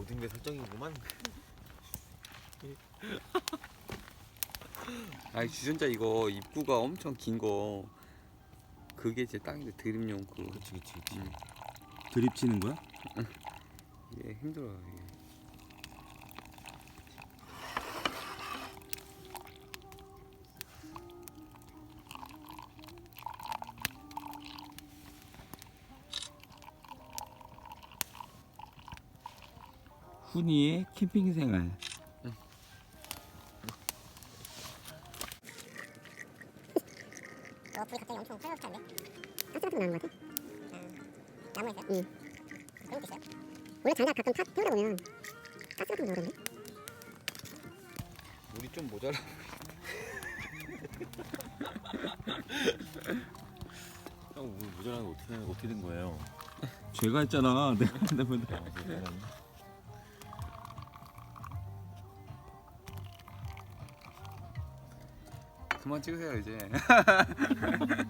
모든 게 설정이구만. 아니 주전자 이거 입구가 엄청 긴 거 그게 제 땅인데 드림용 그 그치 그치 그치. 음. 드립 치는 거야? 이게 힘들어요 이게. 훈이의 캠핑 생활. 어, 불이 갑자기 엄청 같은 거 나는 것 같아? 아, 나무에서요? 응. 그런 것도 있어요? 원래 장작 가끔 타, 태우다 보면 가스 같은 거 나오던데? 물이 좀 모자라. 형 오늘 모자라는 거 어떻게 어떻게 된 거예요? 제가 했잖아. 내가 한다면. 아, 그렇구나. 그만 찍으세요 이제.